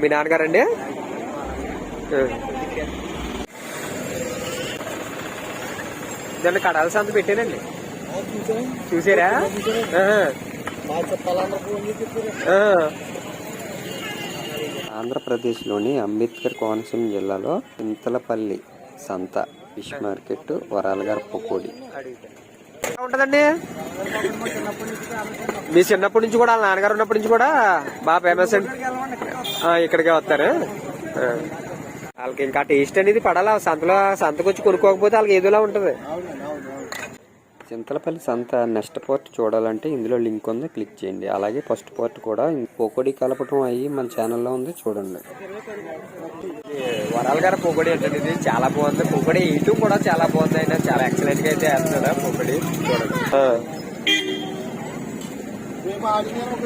మీ నాన్నగారండి? దాన్ని కడాల సంత పెట్టానండి. చూసారా? ఆంధ్రప్రదేశ్లోని అంబేద్కర్ కోనసీమ జిల్లాలో చింతలపల్లి సంత ఫిష్ మార్కెట్ వరాలగారు పకోడి. ఉంటుందండి? మీ చిన్నప్పటి నుంచి కూడా వాళ్ళ నాన్నగారు ఉన్నప్పటి నుంచి కూడా బాగా ఫేమస్ అండి ఇక్కడికే వస్తారు. వాళ్ళకి ఇంకా టేస్ట్ అనేది పడాలా? సంతలో సంతకు వచ్చి కొనుక్కోకపోతే వాళ్ళకి ఏదోలా ఉంటది. చింతలపల్లి సంత నెక్స్ట్ పార్ట్ చూడాలంటే ఇందులో లింక్ ఉంది క్లిక్ చేయండి. అలాగే ఫస్ట్ పార్ట్ కూడా పకోడి కలపటం అయ్యి మన ఛానల్లో ఉంది చూడండి. వరాల గారి పొగడి అంటే ఇది చాలా బాగుంది. పొగడి ఇటు కూడా చాలా బాగుంది. ఆయన చాలా ఎక్సలెంట్గా అయితే వేస్తున్నాడు పొగడి చూడండి. రేపు ఆడిన ఒక